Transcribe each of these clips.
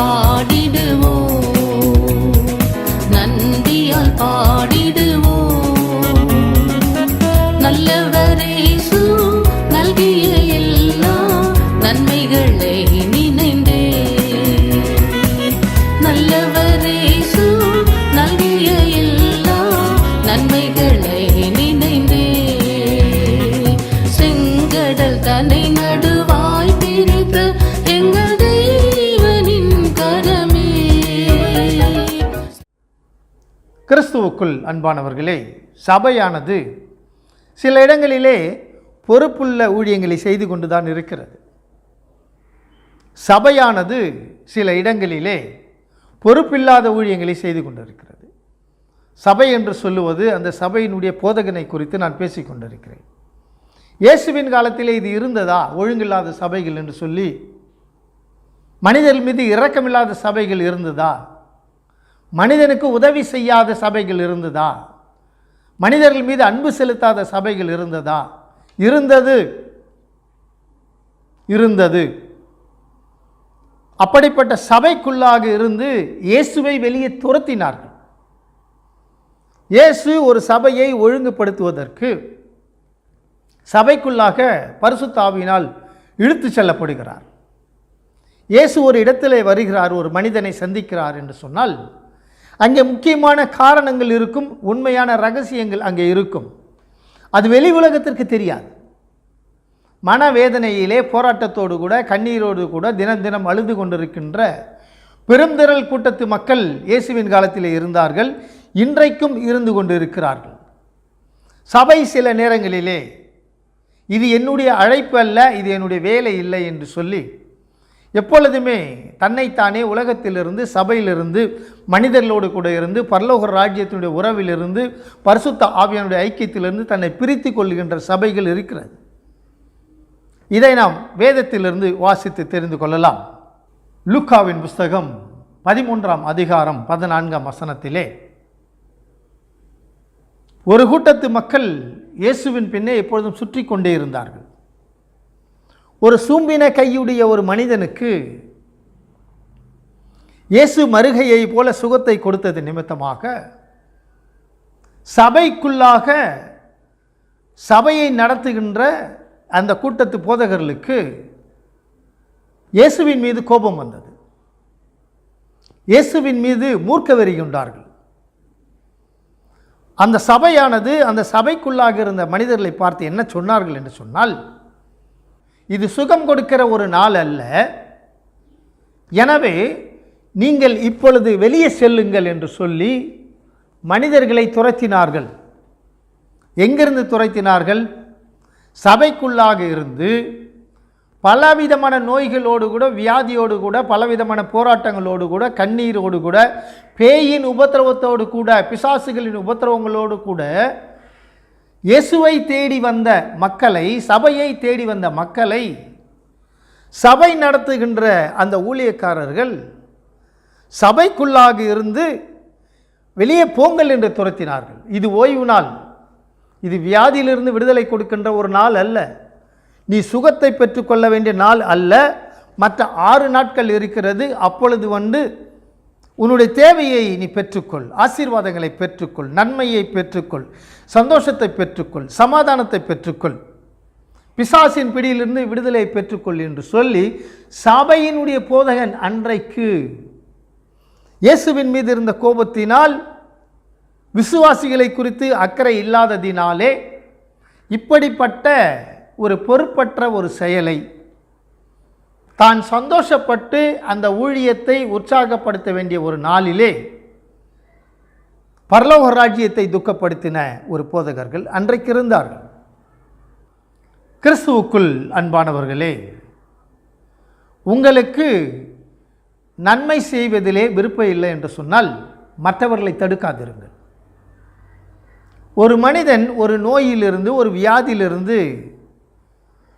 பாடிடுவோம். கிறிஸ்துவுக்குள் அன்பானவர்களே சபையானது சில இடங்களிலே பொறுப்புள்ள ஊழியங்களை செய்து கொண்டு தான் இருக்கிறது. சபையானது சில இடங்களிலே பொறுப்பில்லாத ஊழியங்களை செய்து கொண்டிருக்கிறது. சபை என்று சொல்லுவது அந்த சபையினுடைய போதகனை குறித்து நான் பேசிக் கொண்டிருக்கிறேன். இயேசுவின் காலத்திலே இது இருந்ததா? ஒழுங்கில்லாத சபைகள் என்று சொல்லி மனிதர்கள் மீது இரக்கமில்லாத சபைகள் இருந்ததா? மனிதனுக்கு உதவி செய்யாத சபைகள் இருந்ததா? மனிதர்கள் மீது அன்பு செலுத்தாத சபைகள் இருந்ததா? இருந்தது. இருந்தது. அப்படிப்பட்ட சபைக்குள்ளாக இருந்து இயேசுவை வெளியே துரத்தினார்கள். இயேசு ஒரு சபையை ஒழுங்குபடுத்துவதற்கு சபைக்குள்ளாக பரிசுத்தாவினால் இழுத்து செல்லப்படுகிறார். இயேசு ஒரு இடத்திலே வருகிறார் ஒரு மனிதனை சந்திக்கிறார் என்று சொன்னால் அங்கே முக்கியமான காரணங்கள் இருக்கும் உண்மையான ரகசியங்கள் அங்கே இருக்கும். அது வெளி உலகத்திற்கு தெரியாது. மனவேதனையிலே போராட்டத்தோடு கூட கண்ணீரோடு கூட தினம் தினம் அழுது கொண்டிருக்கின்ற பெருந்திரள் கூட்டத்து மக்கள் இயேசுவின் காலத்தில் இருந்தார்கள் இன்றைக்கும் இருந்து கொண்டிருக்கிறார்கள். சபை சில நேரங்களிலே இது என்னுடைய அழைப்பு அல்ல இது என்னுடைய வேலை இல்லை என்று சொல்லி எப்பொழுதுமே தன்னைத்தானே உலகத்திலிருந்து சபையிலிருந்து மனிதர்களோடு கூட இருந்து பரலோக ராஜ்யத்தினுடைய உறவிலிருந்து பரிசுத்த ஆவியனுடைய ஐக்கியத்திலிருந்து தன்னை பிரித்து கொள்கின்ற சபைகள் இருக்கிறது. இதை நாம் வேதத்திலிருந்து வாசித்து தெரிந்து கொள்ளலாம். லுக்காவின் புஸ்தகம் பதிமூன்றாம் அதிகாரம் பதினான்காம் வசனத்திலே ஒரு கூட்டத்து மக்கள் இயேசுவின் பின்னே எப்பொழுதும் சுற்றி கொண்டே இருந்தார்கள். ஒரு சூம்பின கையுடைய ஒரு மனிதனுக்கு இயேசு மருகையை போல சுகத்தை கொடுத்தது நிமித்தமாக சபைக்குள்ளாக சபையை நடத்துகின்ற அந்த கூட்டத்து போதகர்களுக்கு இயேசுவின் மீது கோபம் வந்தது. இயேசுவின் மீது மூர்க்க வெறி அந்த சபையானது அந்த சபைக்குள்ளாக இருந்த மனிதர்களை பார்த்து என்ன சொன்னார்கள் என்று சொன்னால் இது சுகம் கொடுக்கிற ஒரு நாள் அல்ல. எனவே நீங்கள் இப்பொழுது வெளியே செல்லுங்கள் என்று சொல்லி மனிதர்களை துரத்தினார்கள். எங்கிருந்து துரத்தினார்கள்? சபைக்குள்ளாக இருந்து பலவிதமான நோய்களோடு கூட வியாதியோடு கூட பலவிதமான போராட்டங்களோடு கூட கண்ணீரோடு கூட பேயின் உபத்திரவத்தோடு கூட பிசாசுகளின் உபத்திரவங்களோடு கூட இயேசுவை தேடி வந்த மக்களை சபையை தேடி வந்த மக்களை சபை நடத்துகின்ற அந்த ஊழியக்காரர்கள் சபைக்குள்ளாக இருந்து வெளியே போங்கள் என்று துரத்தினார்கள். இது ஓய்வு நாள். இது வியாதியிலிருந்து விடுதலை கொடுக்கின்ற ஒரு நாள் அல்ல. நீ சுகத்தை பெற்றுக்கொள்ள வேண்டிய நாள் அல்ல. மற்ற ஆறு நாட்கள் இருக்கிறது. அப்பொழுது வந்து உன்னுடைய தேவையை நீ பெற்றுக்கொள் ஆசீர்வாதங்களை பெற்றுக்கொள் நன்மையை பெற்றுக்கொள் சந்தோஷத்தை பெற்றுக்கொள் சமாதானத்தை பெற்றுக்கொள். பிசாசின் பிடியிலிருந்து விடுதலை பெற்றுக்கொள் என்று சொல்லி சபையினுடைய போதகன் அன்றைக்கு இயேசுவின் மீது இருந்த கோபத்தினால் விசுவாசிகளை குறித்து அக்கறை இல்லாததினாலே இப்படிப்பட்ட ஒரு பொறுப்பற்ற ஒரு செயலை தான் சந்தோஷப்பட்டு அந்த ஊழியத்தை உற்சாகப்படுத்த வேண்டிய ஒரு நாளிலே பரலோக ராஜ்யத்தை துக்கப்படுத்தின ஒரு போதகர்கள் அன்றைக்கு இருந்தார்கள். கிறிஸ்துவுக்குள் அன்பானவர்களே உங்களுக்கு நன்மை செய்வதிலே விருப்பம் இல்லை என்று சொன்னால் மற்றவர்களை தடுக்காதிருங்கள். ஒரு மனிதன் ஒரு நோயிலிருந்து ஒரு வியாதியிலிருந்து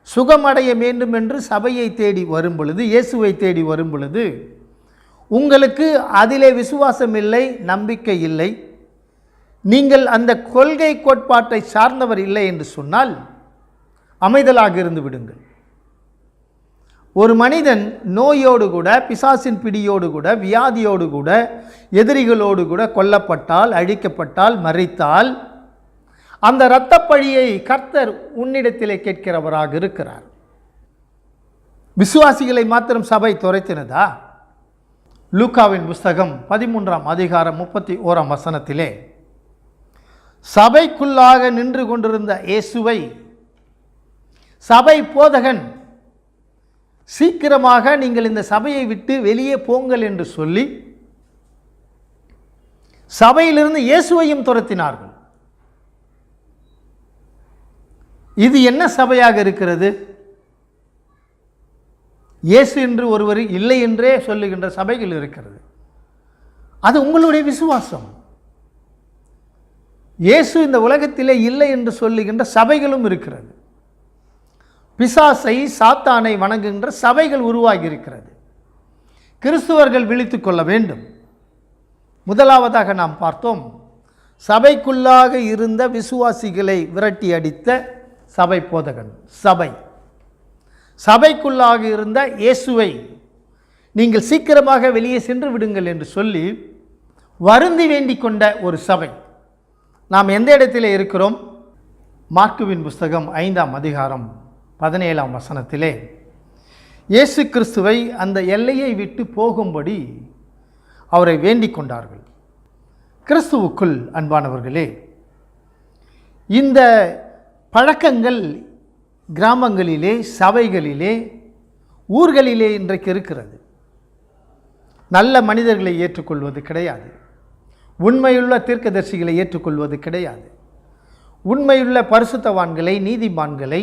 சுகமடைய வேண்டும் என்று சபையை தேடி வரும் பொழுது இயேசுவை தேடி வரும் பொழுது உங்களுக்கு அதிலே விசுவாசம் இல்லை நம்பிக்கை இல்லை நீங்கள் அந்த கொள்கை கோட்பாட்டை சார்ந்தவர் இல்லை என்று சொன்னால் அமைதலாக இருந்து விடுங்கள். ஒரு மனிதன் நோயோடு கூட பிசாசின் பிடியோடு கூட வியாதியோடு கூட எதிரிகளோடு கூட கொல்லப்பட்டால் அழிக்கப்பட்டால் மறித்தால் அந்த இரத்தப்பழியை கர்த்தர் உன்னிடத்திலே கேட்கிறவராக இருக்கிறார். விசுவாசிகளை மாத்திரம் சபை துரைத்தினதா? லூக்காவின் புஸ்தகம் பதிமூன்றாம் அதிகாரம் முப்பத்தி ஓராம் வசனத்திலே சபைக்குள்ளாக நின்று கொண்டிருந்த இயேசுவை சபை போதகன் சீக்கிரமாக நீங்கள் இந்த சபையை விட்டு வெளியே போங்கள் என்று சொல்லி சபையிலிருந்து இயேசுவையும் துரத்தினார்கள். இது என்ன சபையாக இருக்கிறது? இயேசு என்று ஒருவர் இல்லை என்றே சொல்லுகின்ற சபைகள் இருக்கிறது. அது உங்களுடைய விசுவாசம். இயேசு இந்த உலகத்திலே இல்லை என்று சொல்லுகின்ற சபைகளும் இருக்கிறது. பிசாசை சாத்தானை வணங்குகின்ற சபைகள் உருவாகி இருக்கிறது கிறிஸ்துவர்கள் விழித்து கொள்ள வேண்டும். முதலாவதாக நாம் பார்த்தோம் சபைக்குள்ளாக இருந்த விசுவாசிகளை விரட்டி அடித்த சபை போதகன் சபை. சபைக்குள்ளாக இருந்த இயேசுவை நீங்கள் சீக்கிரமாக வெளியே சென்று விடுங்கள் என்று சொல்லி வருந்தி வேண்டிக் கொண்ட ஒரு சபை. நாம் எந்த இடத்தில் இருக்கிறோம்? மார்க்குவின் புஸ்தகம் ஐந்தாம் அதிகாரம் பதினேழாம் வசனத்திலே. இயேசு கிறிஸ்துவை அந்த எல்லையை விட்டு போகும்படி அவரை வேண்டிக் கொண்டார்கள். கிறிஸ்துவுக்குள் அன்பானவர்களே இந்த பழக்கங்கள் கிராமங்களிலே சபைகளிலே ஊர்களிலே இன்றைக்கு இருக்கிறது. நல்ல மனிதர்களை ஏற்றுக்கொள்வது கிடையாது. உண்மையுள்ள தீர்க்கதரிசிகளை ஏற்றுக்கொள்வது கிடையாது. உண்மையுள்ள பரிசுத்தவான்களை நீதிமான்களை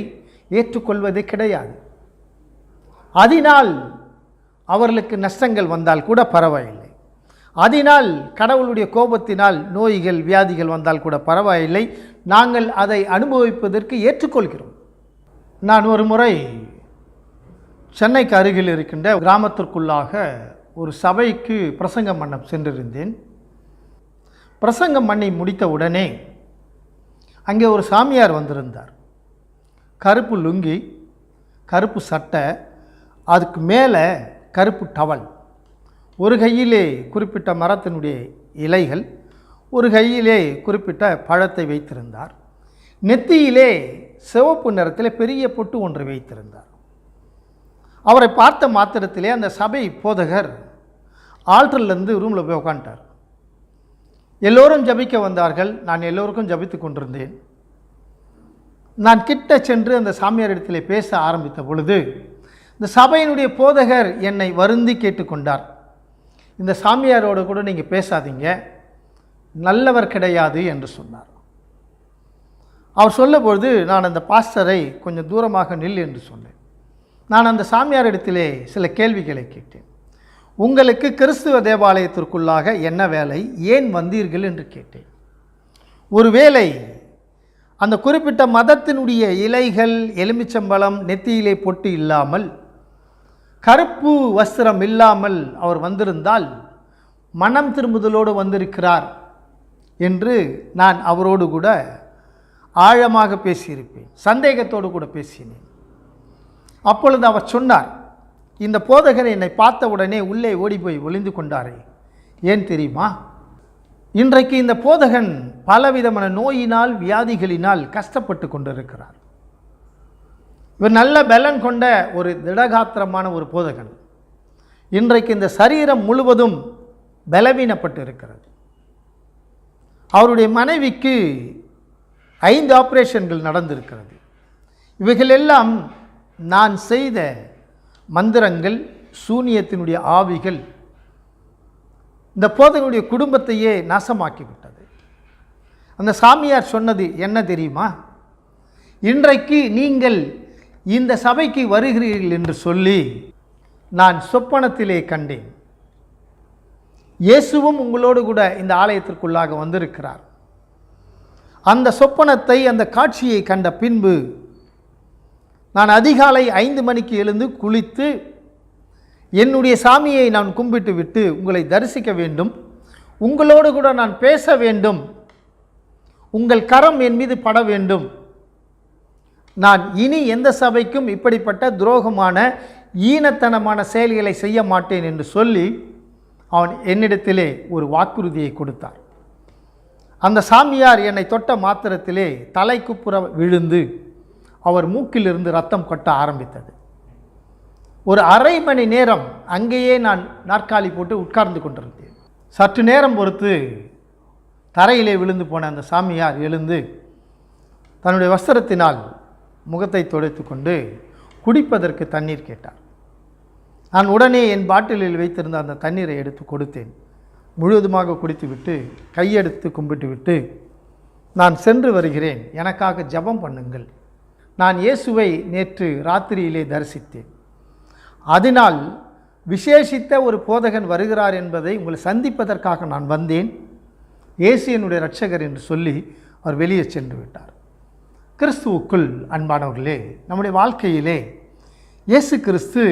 ஏற்றுக்கொள்வது கிடையாது. அதனால் அவர்களுக்கு நஷ்டங்கள் வந்தால் கூட பரவாயில்லை. அதனால் கடவுளுடைய கோபத்தினால் நோய்கள் வியாதிகள் வந்தால் கூட பரவாயில்லை. நாங்கள் அதை அனுபவிப்பதற்கு ஏற்றுக்கொள்கிறோம். நான் ஒரு முறை சென்னைக்கு அருகில் இருக்கின்ற கிராமத்திற்குள்ளாக ஒரு சபைக்கு பிரசங்கம் பண்ண சென்றிருந்தேன். பிரசங்கம் பண்ணி முடித்த உடனே அங்கே ஒரு சாமியார் வந்திருந்தார். கருப்பு லுங்கி கருப்பு சட்டை அதுக்கு மேலே கருப்பு டவல். ஒரு கையிலே குறிப்பிட்ட மரத்தினுடைய இலைகள் ஒரு கையிலே குறிப்பிட்ட பழத்தை வைத்திருந்தார். நெத்தியிலே சிவப்பு நிறத்தில் பெரிய பொட்டு ஒன்று வைத்திருந்தார். அவரை பார்த்த மாத்திரத்திலே அந்த சபை போதகர் ஆல்டர்லேருந்து ரூமில் போய் உட்காந்துட்டார் எல்லோரும் ஜபிக்க வந்தார்கள். நான் எல்லோருக்கும் ஜபித்து கொண்டிருந்தேன். நான் கிட்ட சென்று அந்த சாமியார் இடத்திலே பேச ஆரம்பித்த பொழுது இந்த சபையினுடைய போதகர் என்னை வருந்தி கேட்டுக்கொண்டார். இந்த சாமியாரோட கூட நீங்கள் பேசாதீங்க. நல்லவர் கிடையாது என்று சொன்னார். அவர் சொல்லும்பொழுது நான் அந்த பாஸ்டரை கொஞ்சம் தூரமாக நில் என்று சொன்னேன். நான் அந்த சாமியார் இடத்திலே சில கேள்விகளை கேட்டேன். உங்களுக்கு கிறிஸ்துவ தேவாலயத்திற்குள்ளாக என்ன வேலை? ஏன் வந்தீர்கள் என்று கேட்டேன். ஒருவேளை அந்த குறிப்பிட்ட மதத்தினுடைய இலைகள் எலுமிச்சம்பழம் நெத்தியிலே பொட்டு இல்லாமல் கருப்பு வஸ்திரம் இல்லாமல் அவர் வந்திருந்தால் மனம் திரும்புதலோடு வந்திருக்கிறார் என்று நான் அவரோடு கூட ஆழமாக பேசியிருப்பேன் சந்தேகத்தோடு கூட பேசினேன். அப்பொழுது அவர் சொன்னார் இந்த போதகர் என்னை பார்த்த உடனே உள்ளே ஓடி போய் ஒளிந்து கொண்டாரே. ஏன் தெரியுமா? இன்றைக்கு இந்த போதகன் பலவிதமான நோயினால் வியாதிகளினால் கஷ்டப்பட்டு கொண்டிருக்கிறார். இவர் நல்ல பலன் கொண்ட ஒரு திடகாத்திரமான ஒரு போதகன். இன்றைக்கு இந்த சரீரம் முழுவதும் பலவீனப்பட்டு இருக்கிறது அவருடைய மனைவிக்கு ஐந்து ஆப்ரேஷன்கள் நடந்திருக்கிறது. இவைகளெல்லாம் நான் செய்த மந்திரங்கள் சூனியத்தினுடைய ஆவிகள் இந்த போதகனுடைய குடும்பத்தையே நாசமாக்கிவிட்டது. அந்த சாமியார் சொன்னது என்ன தெரியுமா? இன்றைக்கு நீங்கள் இந்த சபைக்கு வருகிறீர்கள் என்று சொல்லி நான் சொப்பனத்திலே கண்டேன். இயேசுவும் உங்களோடு கூட இந்த ஆலயத்திற்குள்ளாக வந்திருக்கிறார். அந்த சொப்பனத்தை அந்த காட்சியை கண்ட பின்பு நான் அதிகாலை ஐந்து மணிக்கு எழுந்து குளித்து என்னுடைய சாமியை நான் கும்பிட்டு விட்டு உங்களை தரிசிக்க வேண்டும். உங்களோடு கூட நான் பேச வேண்டும். உங்கள் கரம் என் மீது பட வேண்டும். நான் இனி எந்த சபைக்கும் இப்படிப்பட்ட துரோகமான ஈனத்தனமான செயல்களை செய்ய மாட்டேன் என்று சொல்லி அவன் என்னிடத்திலே ஒரு வாக்குறுதியை கொடுத்தார். அந்த சாமியார் என்னை தொட்ட மாத்திரத்திலே தலைக்குப்புற விழுந்து அவர் மூக்கிலிருந்து ரத்தம் கொட்ட ஆரம்பித்தது. ஒரு அரை மணி நேரம் அங்கேயே நான் நாற்காலி போட்டு உட்கார்ந்து கொண்டிருந்தேன். சற்று நேரம் பொறுத்து தரையிலே விழுந்து போன அந்த சாமியார் எழுந்து தன்னுடைய வஸ்திரத்தினால் முகத்தை துடைத்து கொண்டு குடிப்பதற்கு தண்ணீர் கேட்டார். நான் உடனே என் பாட்டிலில் வைத்திருந்த அந்த தண்ணீரை எடுத்து கொடுத்தேன். முழுவதுமாக குடித்துவிட்டு கையெடுத்து கும்பிட்டுவிட்டு நான் சென்று வருகிறேன். எனக்காக ஜெபம் பண்ணுங்கள். நான் இயேசுவை நேற்று ராத்திரியிலே தரிசித்தேன். அதனால் விசேஷித்த ஒரு போதகன் வருகிறார் என்பதை உங்களை சந்திப்பதற்காக நான் வந்தேன் இயேசு என்னுடைய ரட்சகர் என்று சொல்லி அவர் வெளியே சென்று விட்டார். கிறிஸ்துவுக்குள் அன்பானவர்களே நம்முடைய வாழ்க்கையிலே இயேசு கிறிஸ்து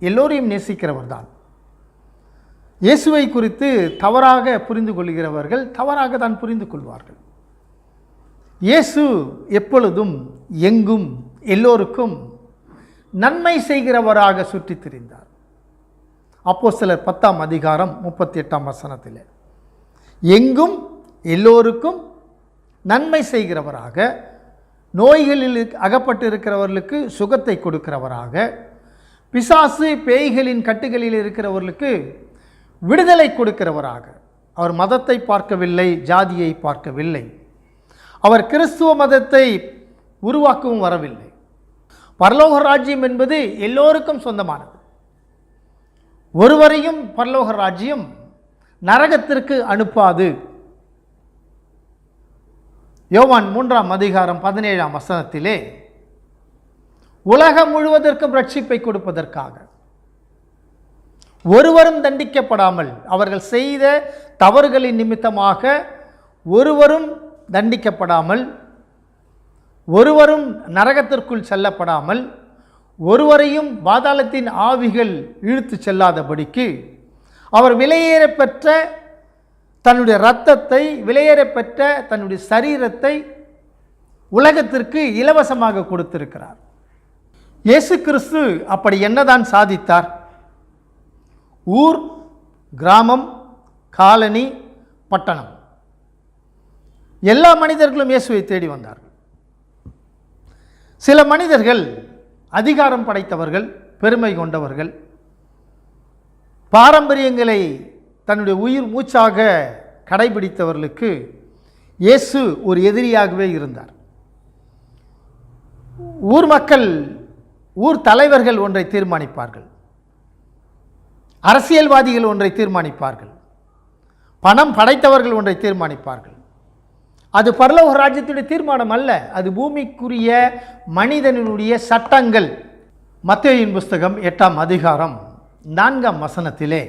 எல்லோரையும் நேசிக்கிறவர் தான் இயேசுவை குறித்து தவறாக புரிந்து கொள்கிறவர்கள் தவறாக தான் புரிந்து கொள்வார்கள். இயேசு எப்பொழுதும் எங்கும் எல்லோருக்கும் நன்மை செய்கிறவராக சுற்றித் திரிந்தார் அப்போ சிலர் பத்தாம் அதிகாரம் முப்பத்தி எட்டாம் வசனத்தில் எங்கும் எல்லோருக்கும் நன்மை செய்கிறவராக நோய்களில் அகப்பட்டு இருக்கிறவர்களுக்கு சுகத்தை கொடுக்கிறவராக பிசாசு பேய்களின் கட்டுகளில் இருக்கிறவர்களுக்கு விடுதலை கொடுக்கிறவராக. அவர் மதத்தை பார்க்கவில்லை ஜாதியை பார்க்கவில்லை. அவர் கிறிஸ்துவ மதத்தை உருவாக்கவும் வரவில்லை. பரலோக ராஜ்யம் என்பது எல்லோருக்கும் சொந்தமானது. ஒருவரையும் பரலோக ராஜ்யம் நரகத்திற்கு அனுப்பாது. யோவான் மூன்றாம் அதிகாரம் பதினேழாம் வசனத்திலே உலகம் முழுவதற்கும் ரட்சிப்பை கொடுப்பதற்காக. ஒருவரும் தண்டிக்கப்படாமல் அவர்கள் செய்த தவறுகளின் நிமித்தமாக ஒருவரும் தண்டிக்கப்படாமல் ஒருவரும் நரகத்திற்குள் செல்லப்படாமல் ஒருவரையும் பாதாளத்தின் ஆவிகள் இழுத்து செல்லாதபடிக்கு அவர் விலையேற பெற்ற தன்னுடைய இரத்தத்தை விலையேற பெற்ற தன்னுடைய சரீரத்தை உலகத்திற்கு இலவசமாக கொடுத்திருக்கிறார். இயேசு கிறிஸ்து அப்படி என்னதான் சாதித்தார்? ஊர் கிராமம் காலனி பட்டணம். எல்லா மனிதர்களும் இயேசுவை தேடி வந்தார்கள். சில மனிதர்கள் அதிகாரம் படைத்தவர்கள் பெருமை கொண்டவர்கள். பாரம்பரியங்களை தன்னுடைய உயிர் மூச்சாக கடைபிடித்தவர்களுக்கு இயேசு ஒரு எதிரியாகவே இருந்தார். ஊர் மக்கள் ஊர் தலைவர்கள் ஒன்றை தீர்மானிப்பார்கள். அரசியல்வாதிகள் ஒன்றை தீர்மானிப்பார்கள். பணம் படைத்தவர்கள் ஒன்றை தீர்மானிப்பார்கள். அது பரலோக ராஜ்யத்துடைய தீர்மானம் அல்ல அது பூமிக்குரிய மனிதனுடைய சட்டங்கள். மத்தியின் புஸ்தகம் எட்டாம் அதிகாரம் நான்காம் வசனத்திலே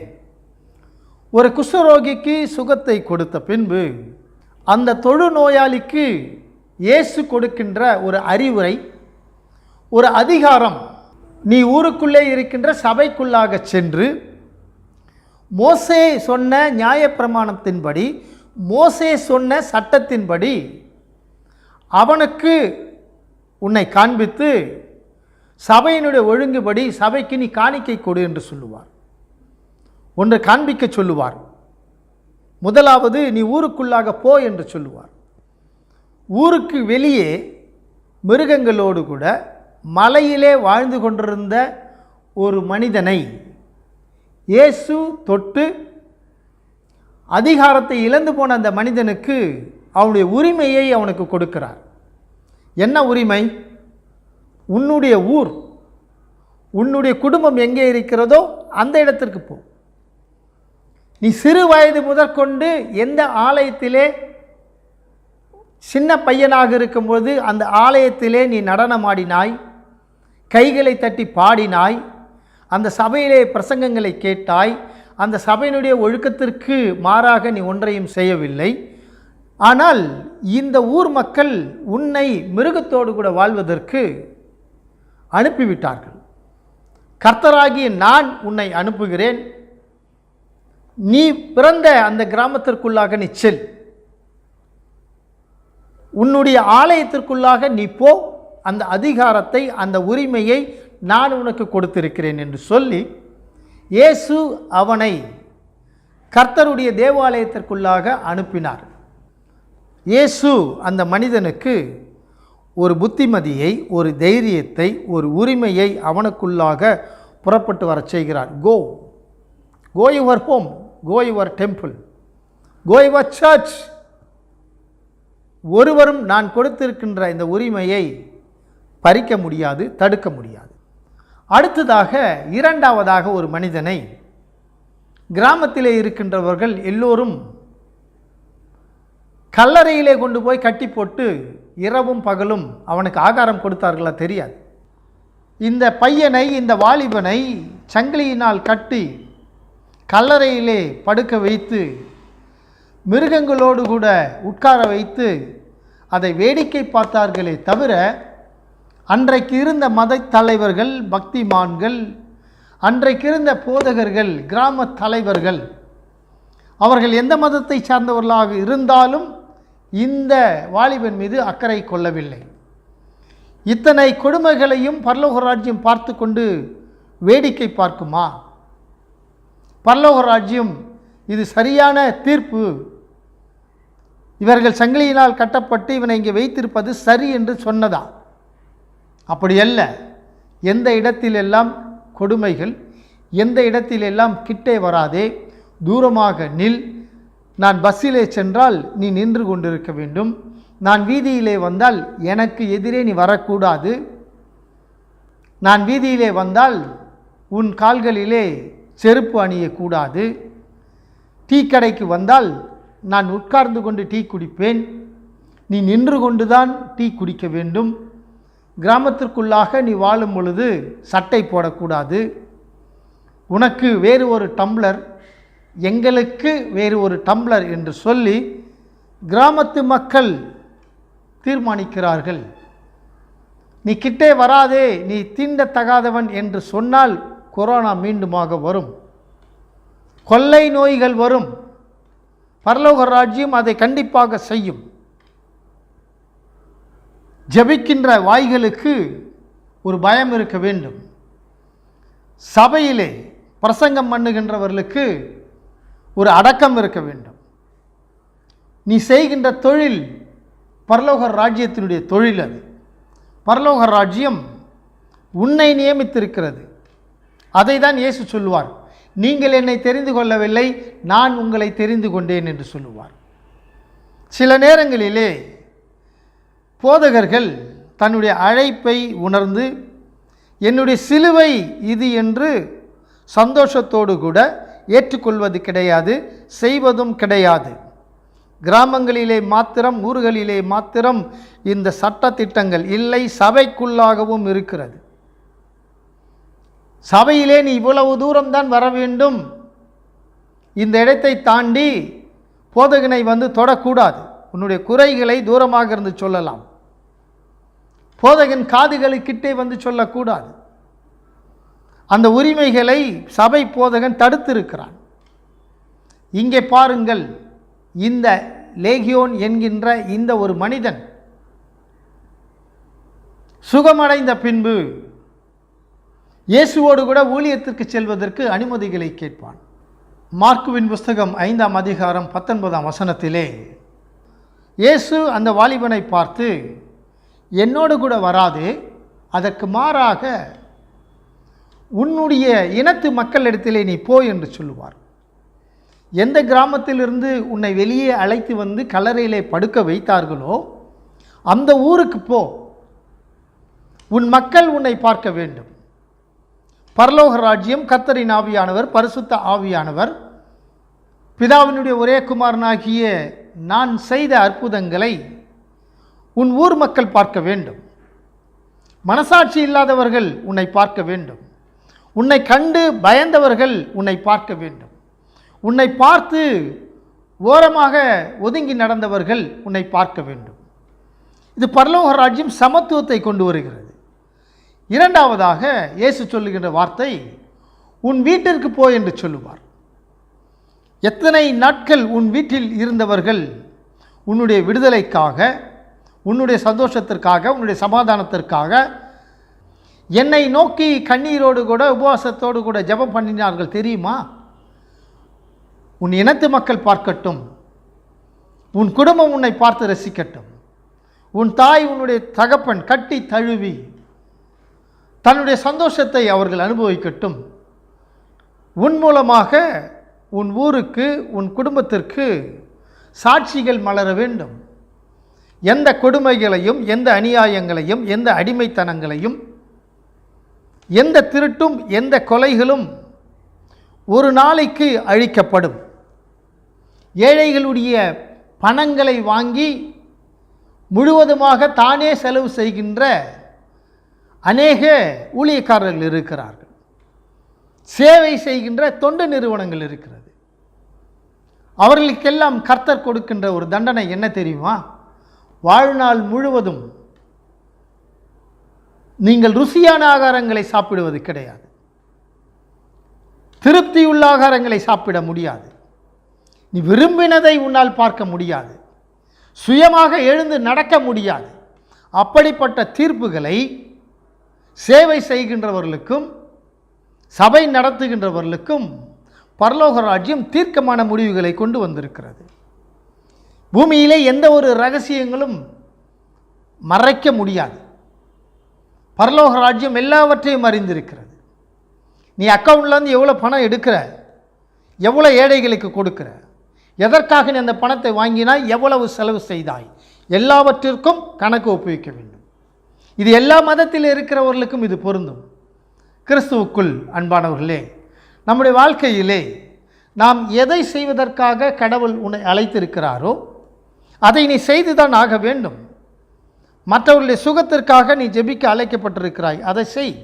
ஒரு குஷ்டரோகிக்கு சுகத்தை கொடுத்த பின்பு அந்த தொழு நோயாளிக்கு இயேசு கொடுக்கின்ற ஒரு அறிவுரை ஒரு அதிகாரம் நீ ஊருக்குள்ளே இருக்கின்ற சபைக்குள்ளாக சென்று மோசே சொன்ன நியாயப்பிரமாணத்தின்படி மோசே சொன்ன சட்டத்தின்படி அவனுக்கு உன்னை காண்பித்து சபையினுடைய ஒழுங்குபடி சபைக்கு நீ காணிக்கை கொடு என்று சொல்லுவார். ஒன்று காண்பிக்க சொல்லுவார். முதலாவது நீ ஊருக்குள்ளாக போ என்று சொல்லுவார். ஊருக்கு வெளியே மிருகங்களோடு கூட மலையிலே வாழ்ந்து கொண்டிருந்த ஒரு மனிதனை இயேசு தொட்டு அதிகாரத்தை இழந்து போன அந்த மனிதனுக்கு அவனுடைய உரிமையை அவனுக்கு கொடுக்கிறார். என்ன உரிமை? உன்னுடைய ஊர் உன்னுடைய குடும்பம் எங்கே இருக்கிறதோ அந்த இடத்திற்கு போ. நீ சிறு வயது முதற்கொண்டு எந்த ஆலயத்திலே சின்ன பையனாக இருக்கும்போது அந்த ஆலயத்திலே நீ நடனமாடினாய் கைகளை தட்டி பாடினாய் அந்த சபையிலே பிரசங்கங்களை கேட்டாய் அந்த சபையினுடைய ஒழுக்கத்திற்கு மாறாக நீ ஒன்றையும் செய்யவில்லை. ஆனால் இந்த ஊர் மக்கள் உன்னை மிருகத்தோடு கூட வாழ்வதற்கு அனுப்பிவிட்டார்கள். கர்த்தராகிய நான் உன்னை அனுப்புகிறேன். நீ பிறந்த அந்த கிராமத்திற்குள்ளாக நீ செல். உன்னுடைய ஆலயத்திற்குள்ளாக நீ போ. அந்த அதிகாரத்தை அந்த உரிமையை நான் உனக்கு கொடுத்திருக்கிறேன் என்று சொல்லி இயேசு அவனை கர்த்தருடைய தேவாலயத்திற்குள்ளாக அனுப்பினார். இயேசு அந்த மனிதனுக்கு ஒரு புத்திமதியை ஒரு தைரியத்தை ஒரு உரிமையை அவனுக்குள்ளாக புறப்பட்டு வரச் செய்கிறார். Go go your home go your temple go your church ஒருவரும் நான் கொடுத்திருக்கின்ற இந்த உரிமையை பறிக்க முடியாது தடுக்க முடியாது. அடுத்ததாக இரண்டாவதாக ஒரு மனிதனை கிராமத்திலே இருக்கின்றவர்கள் எல்லோரும் கல்லறையிலே கொண்டு போய் கட்டி போட்டு இரவும் பகலும் அவனுக்கு ஆகாரம் கொடுத்தார்களா தெரியாது. இந்த பையனை இந்த வாலிபனை சங்கிலியினால் கட்டி கல்லறையிலே படுக்க வைத்து மிருகங்களோடு கூட உட்கார வைத்து அதை வேடிக்கை பார்த்தார்களே தவிர அன்றைக்கு இருந்த மத தலைவர்கள் பக்திமான்கள் அன்றைக்கு இருந்த போதகர்கள் கிராம தலைவர்கள் அவர்கள் எந்த மதத்தை சார்ந்தவர்களாக இருந்தாலும் இந்த வாலிபன் மீது அக்கறை கொள்ளவில்லை. இத்தனை கொடுமைகளையும் பரலோக ராஜ்யம் பார்த்து கொண்டு வேடிக்கை பார்க்குமா? பரலோக ராஜ்யம் இது சரியான தீர்ப்பு. இவர்கள் சங்கிலியினால் கட்டப்பட்டு இவனை இங்கே வைத்திருப்பது சரி என்று சொன்னதா? அப்படி அல்ல. எந்த இடத்திலெல்லாம் கொடுமைகள் எந்த இடத்திலெல்லாம் கிட்டே வராதே தூரமாக நில். நான் பஸ்ஸிலே சென்றால் நீ நின்று கொண்டிருக்க வேண்டும். நான் வீதியிலே வந்தால் எனக்கு எதிரே நீ வரக்கூடாது. நான் வீதியிலே வந்தால் உன் கால்களிலே செருப்பு அணியக்கூடாது. டீ கடைக்கு வந்தால் நான் உட்கார்ந்து கொண்டு டீ குடிப்பேன். நீ நின்று கொண்டுதான் டீ குடிக்க வேண்டும். கிராமத்திற்குள்ளாக நீ வாழும் பொழுது சட்டை போடக்கூடாது. உனக்கு வேறு ஒரு டம்ளர் எங்களுக்கு வேறு ஒரு டம்ளர் என்று சொல்லி கிராமத்து மக்கள் தீர்மானிக்கிறார்கள். நீ கிட்டே வராதே நீ தீண்டத்தகாதவன் என்று சொன்னால் கொரோனா மீண்டுமாக வரும். கொள்ளை நோய்கள் வரும். பரலோக ராஜ்யம் அதை கண்டிப்பாக செய்யும். ஜெபிக்கின்ற வாய்களுக்கு ஒரு பயம் இருக்க வேண்டும். சபையிலே பிரசங்கம் பண்ணுகின்றவர்களுக்கு ஒரு அடக்கம் இருக்க வேண்டும். நீ செய்கின்ற தொழில் பரலோக ராஜ்யத்தினுடைய தொழில் அது. பரலோக ராஜ்யம் உன்னை நியமித்திருக்கிறது. அதை தான் இயேசு சொல்லுவார். நீங்கள் என்னை தெரிந்து கொள்ளவில்லை நான் உங்களை தெரிந்து கொண்டேன் என்று சொல்லுவார். சில நேரங்களிலே போதகர்கள் தன்னுடைய அழைப்பை உணர்ந்து என்னுடைய சிலுவை இது என்று சந்தோஷத்தோடு கூட ஏற்றுக்கொள்வது கிடையாது செய்வதும் கிடையாது. கிராமங்களிலே மாத்திரம் ஊர்களிலே மாத்திரம் இந்த சட்ட திட்டங்கள் இல்லை சபைக்குள்ளாகவும் இருக்கிறது. சபையிலே நீ இவ்வளவு தூரம்தான் வர வேண்டும். இந்த இடத்தை தாண்டி போதகனை வந்து தொடக்கூடாது. உன்னுடைய குறைகளை தூரமாக இருந்து சொல்லலாம். போதகன் காதுகளுக்கிட்டே வந்து சொல்லக்கூடாது. அந்த உரிமைகளை சபை போதகன் தடுத்திருக்கிறான். இங்கே பாருங்கள் இந்த லேகியோன் என்கின்ற இந்த ஒரு மனிதன் சுகமடைந்த பின்பு இயேசுவோடு கூட ஊழியத்திற்கு செல்வதற்கு அனுமதிகளை கேட்பான். மார்க்குவின் புஸ்தகம் ஐந்தாம் அதிகாரம் பத்தொன்பதாம் வசனத்திலே இயேசு அந்த வாலிபனை பார்த்து என்னோடு கூட வராது அதற்கு மாறாக உன்னுடைய இனத்து மக்களிடத்திலே நீ போ என்று சொல்லுவார். எந்த கிராமத்திலிருந்து உன்னை வெளியே அழைத்து வந்து கல்லறையிலே படுக்க வைத்தார்களோ அந்த ஊருக்கு போ. உன் மக்கள் உன்னை பார்க்க வேண்டும். பரலோக ராஜ்யம் கத்தரின் ஆவியானவர் பரிசுத்த ஆவியானவர். பிதாவினுடைய ஒரே குமாரனாகிய நான் செய்த அற்புதங்களை உன் ஊர் மக்கள் பார்க்க வேண்டும். மனசாட்சி இல்லாதவர்கள் உன்னை பார்க்க வேண்டும். உன்னை கண்டு பயந்தவர்கள் உன்னை பார்க்க வேண்டும். உன்னை பார்த்து ஓரமாக ஒதுங்கி நடந்தவர்கள் உன்னை பார்க்க வேண்டும். இது பரலோக ராஜ்யம் சமத்துவத்தை கொண்டு வருகிறது. இரண்டாவதாக இயேசு சொல்லுகின்ற வார்த்தை உன் வீட்டிற்கு போ என்று சொல்லுவார். எத்தனை நாட்கள் உன் வீட்டில் இருந்தவர்கள் உன்னுடைய விடுதலைக்காக உன்னுடைய சந்தோஷத்திற்காக உன்னுடைய சமாதானத்திற்காக என்னை நோக்கி கண்ணீரோடு கூட உபவாசத்தோடு கூட ஜெபம் பண்ணினார்கள் தெரியுமா? உன் இனத்து மக்கள் பார்க்கட்டும் உன் குடும்பம் உன்னை பார்த்து ரசிக்கட்டும் உன் தாய் உன்னுடைய தகப்பன் கட்டி தழுவி தன்னுடைய சந்தோஷத்தை அவர்கள் அனுபவிக்கட்டும். உன் மூலமாக உன் ஊருக்கு உன் குடும்பத்திற்கு சாட்சிகள் மலர வேண்டும். எந்த கொடுமைகளையும் எந்த அநியாயங்களையும் எந்த அடிமைத்தனங்களையும் எந்த திருட்டும் எந்த கொலைகளும் ஒரு நாளைக்கு அழிக்கப்படும். ஏழைகளுடைய பணங்களை வாங்கி முழுவதுமாக தானே செலவு செய்கின்ற அநேக ஊழியக்காரர்கள் இருக்கிறார்கள். சேவை செய்கின்ற தொண்டு நிறுவனங்கள் இருக்கிறது. அவர்களுக்கெல்லாம் கர்த்தர் கொடுக்கின்ற ஒரு தண்டனை என்ன தெரியுமா? வாழ்நாள் முழுவதும் நீங்கள் ருசியான ஆகாரங்களை சாப்பிடுவது கிடையாது. திருப்தியுள்ள ஆகாரங்களை சாப்பிட முடியாது. நீ விரும்பினதை உன்னால் பார்க்க முடியாது. சுயமாக எழுந்து நடக்க முடியாது. அப்படிப்பட்ட தீர்ப்புகளை சேவை செய்கின்றவர்களுக்கும் சபை நடத்துகின்றவர்களுக்கும் பரலோக ராஜ்யம் தீர்க்கமான முடிவுகளை கொண்டு வந்திருக்கிறது. பூமியிலே எந்த ஒரு ரகசியங்களும் மறைக்க முடியாது. பரலோக ராஜ்யம் எல்லாவற்றையும் அறிந்திருக்கிறது. நீ அக்கௌண்ட்லேருந்து எவ்வளோ பணம் எடுக்கிற எவ்வளோ ஏழைகளுக்கு கொடுக்கிற எதற்காக நீ அந்த பணத்தை வாங்கினாய் எவ்வளவு செலவு செய்தாய் எல்லாவற்றிற்கும் கணக்கு ஒப்புவிக்க வேண்டும். இது எல்லா மதத்தில் இருக்கிறவர்களுக்கும் இது பொருந்தும். கிறிஸ்துவுக்குள் அன்பானவர்களே நம்முடைய வாழ்க்கையிலே நாம் எதை செய்வதற்காக கடவுள் உன்னை அழைத்திருக்கிறாரோ அதை நீ செய்துதான் ஆக வேண்டும். மற்றவர்களுடைய சுகத்திற்காக நீ ஜெபிக்க அழைக்கப்பட்டிருக்கிறாய் அதை செய்.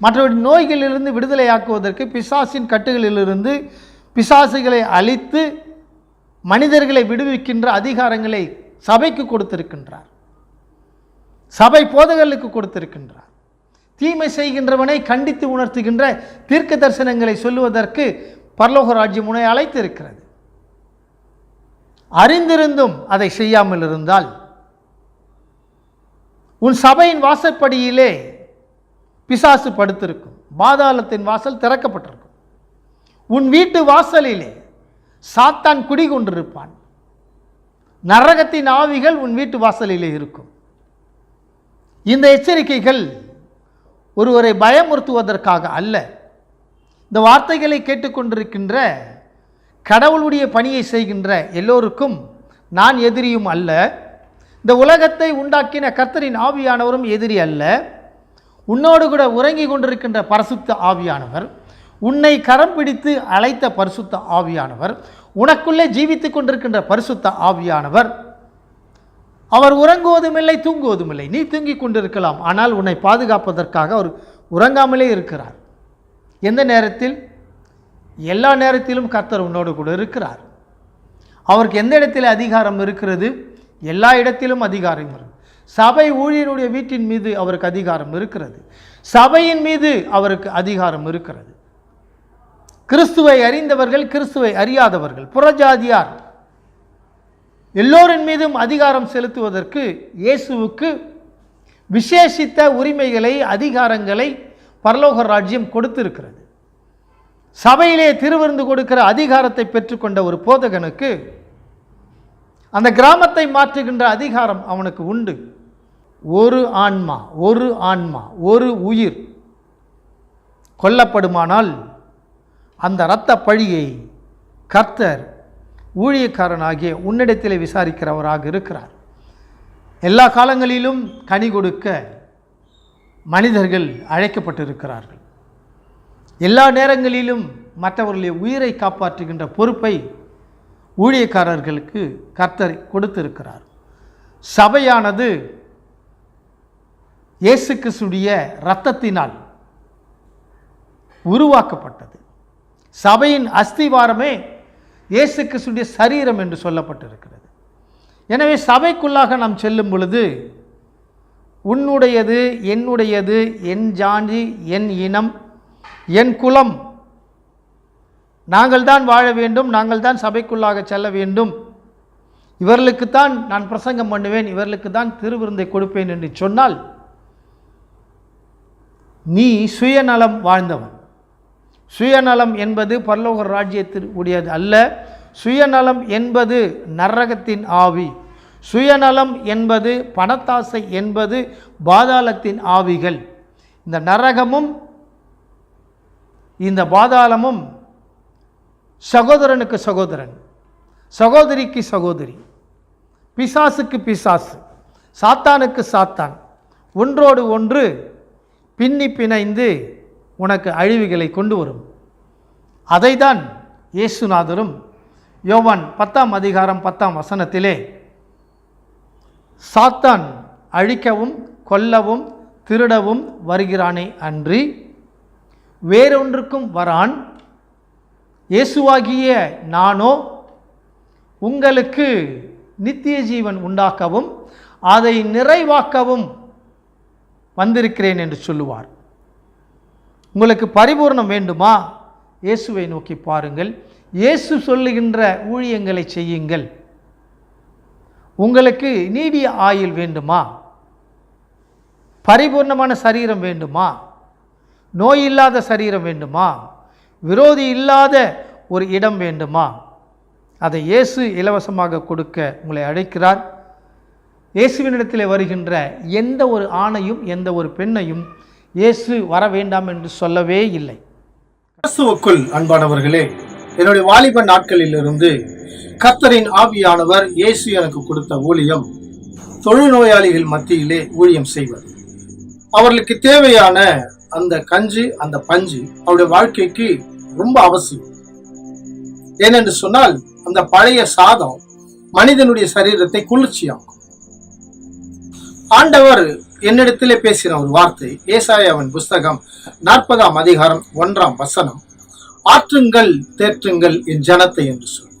மற்றவருடைய நோய்களிலிருந்து விடுதலையாக்குவதற்கு பிசாசின் கட்டுகளிலிருந்து பிசாசுகளை அழித்து மனிதர்களை விடுவிக்கின்ற அதிகாரங்களை சபைக்கு கொடுத்திருக்கின்றார். சபை போதகர்களுக்கு கொடுத்திருக்கின்றார். தீமை செய்கின்றவனை கண்டித்து உணர்த்துகின்ற தீர்க்க தரிசனங்களை சொல்லுவதற்கு பரலோக ராஜ்யம் உன்னை அழைத்திருக்கிறது. அறிந்திருந்தும் அதை செய்யாமல் இருந்தால் உன் சபையின் வாசற்படியிலே பிசாசு படுத்திருக்கும். பாதாளத்தின் வாசல் திறக்கப்பட்டிருக்கும். உன் வீட்டு வாசலிலே சாத்தான் குடிகொண்டிருப்பான். நரகத்தின் ஆவிகள் உன் வீட்டு வாசலிலே இருக்கும். இந்த எச்சரிக்கைகள் ஒருவரை பயமுறுத்துவதற்காக அல்ல. இந்த வார்த்தைகளை கேட்டுக்கொண்டிருக்கின்ற கடவுளுடைய பணியை செய்கின்ற எல்லோருக்கும் நான் எதிரியும் அல்ல. இந்த உலகத்தை உண்டாக்கின கர்த்தரின் ஆவியானவரும் எதிரி அல்ல. உன்னோடு கூட உறங்கி கொண்டிருக்கின்ற பரிசுத்த ஆவியானவர் உன்னை கரம் பிடித்து அழைத்த பரிசுத்த ஆவியானவர் உனக்குள்ளே ஜீவித்துக் கொண்டிருக்கின்ற பரிசுத்த ஆவியானவர் அவர் உறங்குவதும் இல்லை தூங்குவதும் இல்லை நீ தூங்கிக் கொண்டிருக்கலாம். ஆனால் உன்னை பாதுகாப்பதற்காக அவர் உறங்காமலே இருக்கிறார். எந்த நேரத்தில்? எல்லா நேரத்திலும் கர்த்தர் உன்னோடு கூட இருக்கிறார். அவருக்கு எந்த இடத்தில் அதிகாரம் இருக்கிறது? எல்லா இடத்திலும் அதிகாரம் இருக்கு. சபை ஊழியனுடைய வீட்டின் மீது அவருக்கு அதிகாரம் இருக்கிறது. சபையின் மீது அவருக்கு அதிகாரம் இருக்கிறது. கிறிஸ்துவை அறிந்தவர்கள் கிறிஸ்துவை அறியாதவர்கள். புறஜாதியார் எல்லோரின் மீதும் அதிகாரம் செலுத்துவதற்கு இயேசுவுக்கு விசேஷித்த உரிமைகளை அதிகாரங்களை பரலோக ராஜ்யம் கொடுத்திருக்கிறது. சபையிலே திருவிருந்து கொடுக்கிற அதிகாரத்தை பெற்றுக்கொண்ட ஒரு போதகனுக்கு அந்த கிராமத்தை மாற்றுகின்ற அதிகாரம் அவனுக்கு உண்டு. ஒரு ஆன்மா ஒரு ஆன்மா ஒரு உயிர் கொல்லப்படுமானால் அந்த இரத்த பழியை கர்த்தர் ஊழியக்காரனாகிய உன்னிடத்தில் விசாரிக்கிறவராக இருக்கிறார். எல்லா காலங்களிலும் கனி கொடுக்க மனிதர்கள் அழைக்கப்பட்டிருக்கிறார்கள். எல்லா நேரங்களிலும் மற்றவர்களுடைய உயிரை காப்பாற்றுகின்ற பொறுப்பை ஊழியக்காரர்களுக்கு கர்த்தர் கொடுத்திருக்கிறார். சபையானது இயேசு கிறிஸ்துடைய இரத்தத்தினால் உருவாக்கப்பட்டது. சபையின் அஸ்திவாரமே இயேசு கிறிஸ்துடைய சரீரம் என்று சொல்லப்பட்டிருக்கிறது. எனவே சபைக்குள்ளாக நாம் செல்லும் பொழுது உன்னுடையது என்னுடையது என் ஜாதி என் இனம் என் குலம் நாங்கள் தான் வாழ வேண்டும் நாங்கள் தான் சபைக்குள்ளாக செல்ல வேண்டும். இவர்களுக்குத்தான் நான் பிரசங்கம் பண்ணுவேன் இவர்களுக்கு தான் திருவிருந்தை கொடுப்பேன் என்று சொன்னால் நீ சுயநலம் வாழ்ந்தவன். சுயநலம் என்பது பரலோக ராஜ்யத்தில் உடையது அல்ல. சுயநலம் என்பது நரகத்தின் ஆவி. சுயநலம் என்பது பணத்தாசை என்பது பாதாளத்தின் ஆவிகள். இந்த நரகமும் இந்த பாதாளமும் சகோதரனுக்கு சகோதரன் சகோதரிக்கு சகோதரி பிசாசுக்கு பிசாசு சாத்தானுக்கு சாத்தான் ஒன்றோடு ஒன்று பின்னி பிணைந்து உனக்கு அழிவுகளை கொண்டு வரும். அதைதான் இயேசுநாதரும் யோவான் பத்தாம் அதிகாரம் பத்தாம் வசனத்திலே சாத்தான் அழிக்கவும் கொல்லவும் திருடவும் வருகிறானே அன்றி வேறொன்றுக்கும் வரான். இயேசுவாகிய நானோ உங்களுக்கு நித்திய ஜீவன் உண்டாக்கவும் அதை நிறைவாக்கவும் வந்திருக்கிறேன் என்று சொல்லுவார். உங்களுக்கு பரிபூர்ணம் வேண்டுமா? இயேசுவை நோக்கி பாருங்கள். இயேசு சொல்லுகின்ற ஊழியங்களை செய்யுங்கள். உங்களுக்கு நீடிய ஆயுள் வேண்டுமா? பரிபூர்ணமான சரீரம் வேண்டுமா? நோய் இல்லாத சரீரம் வேண்டுமா? விரோதி இல்லாத ஒரு இடம் வேண்டுமா? அதை இயேசு இலவசமாக கொடுக்க உங்களை அழைக்கிறார். இயேசுவினிடத்தில் வருகின்ற எந்த ஒரு ஆணையும் எந்த ஒரு பெண்ணையும் இயேசு வர வேண்டாம் என்று சொல்லவே இல்லை. கிறிஸ்துவுக்குள் அன்பானவர்களே என்னுடைய வாலிப நாட்களிலிருந்து கர்த்தரின் ஆவியானவர் இயேசு எனக்கு கொடுத்த ஊழியம் தொழுநோயாளிகள் மத்தியிலே ஊழியம் செய்வது. அவர்களுக்கு தேவையான அந்த கஞ்சி அந்த பஞ்சு அவருடைய வாழ்க்கைக்கு ரொம்ப அவசியம். ஏனென்று சொன்னால் அந்த பழைய சாதம் மனிதனுடைய சரீரத்தை குளிர்ச்சியாகும் ஆண்டவர் என்னிடத்திலே பேசின ஒரு வார்த்தை ஏசாயாவின் புஸ்தகம் நாற்பதாம் அதிகாரம் ஒன்றாம் வசனம். ஆற்றுங்கள் தேற்றுங்கள் என் ஜனத்தை என்று சொல்.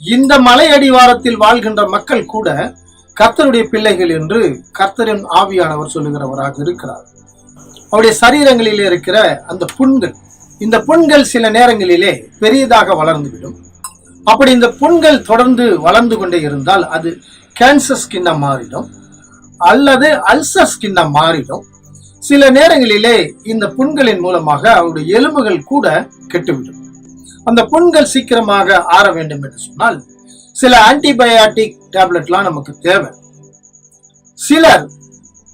இந்த மலை அடிவாரத்தில் வாழ்கின்ற மக்கள் கூட கர்த்தருடைய பிள்ளைகள் என்று கர்த்தரின் ஆவியானவர் சொல்லுகிறவராக இருக்கிறார். அவருடைய சரீரங்களிலே இருக்கிற அந்த புண்கள் இந்த புண்கள் சில நேரங்களிலே பெரியதாக வளர்ந்துவிடும். அப்படி இந்த புண்கள் தொடர்ந்து வளர்ந்து கொண்டே இருந்தால் அது கேன்சர் ஸ்கின்னா மாறிடும். அல்லது அல்சர் ஸ்கின்னா மாறிடும். சில நேரங்களிலே இந்த புண்களின் மூலமாக அவருடைய எலும்புகள் கூட கெட்டுவிடும். அந்த புண்கள் சீக்கிரமாக ஆற வேண்டும் என்று சொன்னால் சில ஆன்டிபயாட்டிக் டேப்லெட்லாம் நமக்கு தேவை. சிலர்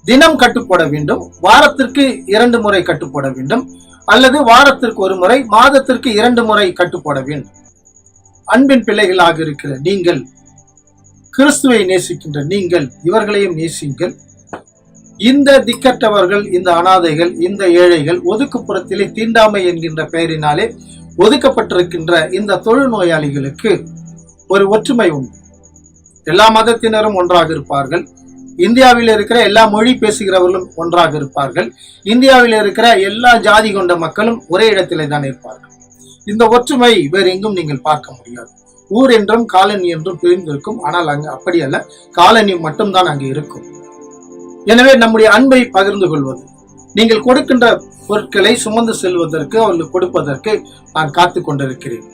தினம் கட்டுப்போட வேண்டும் வாரத்திற்கு இரண்டு முறை கட்டுப்போட வேண்டும் அல்லது வாரத்திற்கு ஒரு முறை மாதத்திற்கு இரண்டு முறை கட்டுப்போட வேண்டும். அன்பின் பிள்ளைகளாக இருக்கிற நீங்கள் கிறிஸ்துவை நேசிக்கின்ற நீங்கள் இவர்களையும் நேசியுங்கள். இந்த திக்கற்றவர்கள் இந்த அனாதைகள் இந்த ஏழைகள் ஒதுக்குப்புறத்திலே தீண்டாமை என்கின்ற பெயரினாலே ஒதுக்கப்பட்டிருக்கின்ற இந்த தொழுநோயாளிகளுக்கு ஒரு ஒற்றுமை உண்டு. எல்லா மதத்தினரும் ஒன்றாக இருப்பார்கள். இந்தியாவில் இருக்கிற எல்லா மொழி பேசுகிறவர்களும் ஒன்றாக இருப்பார்கள். இந்தியாவில் இருக்கிற எல்லா ஜாதி கொண்ட மக்களும் ஒரே இடத்திலே தான் இருப்பார்கள். இந்த ஒற்றுமை வேறு எங்கும் நீங்கள் பார்க்க முடியாது. ஊர் என்றும் காலனி என்றும் பிரிந்திருக்கும் ஆனால் அங்கு அப்படி அல்ல. காலனி மட்டும்தான் அங்கு இருக்கும். எனவே நம்முடைய அன்பை பகிர்ந்து கொள்வது. நீங்கள் கொடுக்கின்ற பொருட்களை சுமந்து செல்வதற்கு அவர்களுக்கு கொடுப்பதற்கு நான் காத்து கொண்டிருக்கிறேன்.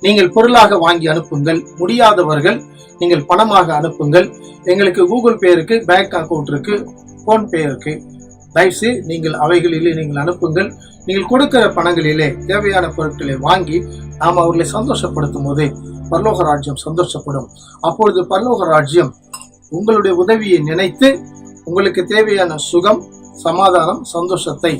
நீங்கள் பொருளாக வாங்கி அனுப்புங்கள். முடியாதவர்கள் நீங்கள் பணமாக அனுப்புங்கள். எங்களுக்கு கூகுள் பே இருக்கு பேங்க் அக்கௌண்ட் இருக்கு போன்பே இருக்கு. தயவுசெய்து நீங்கள் அவைகளிலே நீங்கள் அனுப்புங்கள். நீங்கள் கொடுக்கிற பணங்களிலே தேவையான பொருட்களை வாங்கி நாம் அவர்களை சந்தோஷப்படுத்தும் போது பரலோக ராஜ்யம் சந்தோஷப்படும். அப்பொழுது பரலோக ராஜ்யம் உங்களுடைய உதவியை நினைத்து உங்களுக்கு தேவையான சுகம் சமாதானம் சந்தோஷத்தை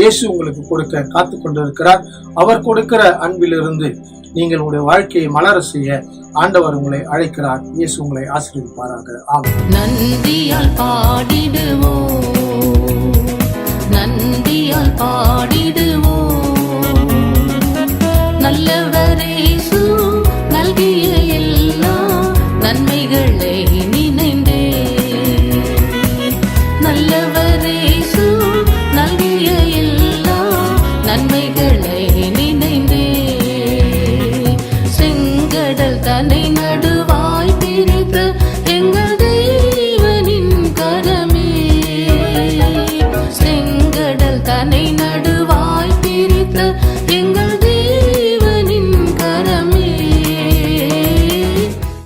இயேசு உங்களுக்கு கொடுக்க காத்து கொண்டிருக்கிறார். அவர் கொடுக்கிற அன்பிலிருந்து நீங்கள் உங்களுடைய வாழ்க்கையை மலர செய்ய ஆண்டவர் உங்களை அழைக்கிறார். இயேசு உங்களை ஆசீர்வதிப்பாராக ஆம் நன்றியால் பாடிடுவோம். நந்தியால் பாடிடுவோம். நல்லவரே சு நல்கிய எல்லா நன்மை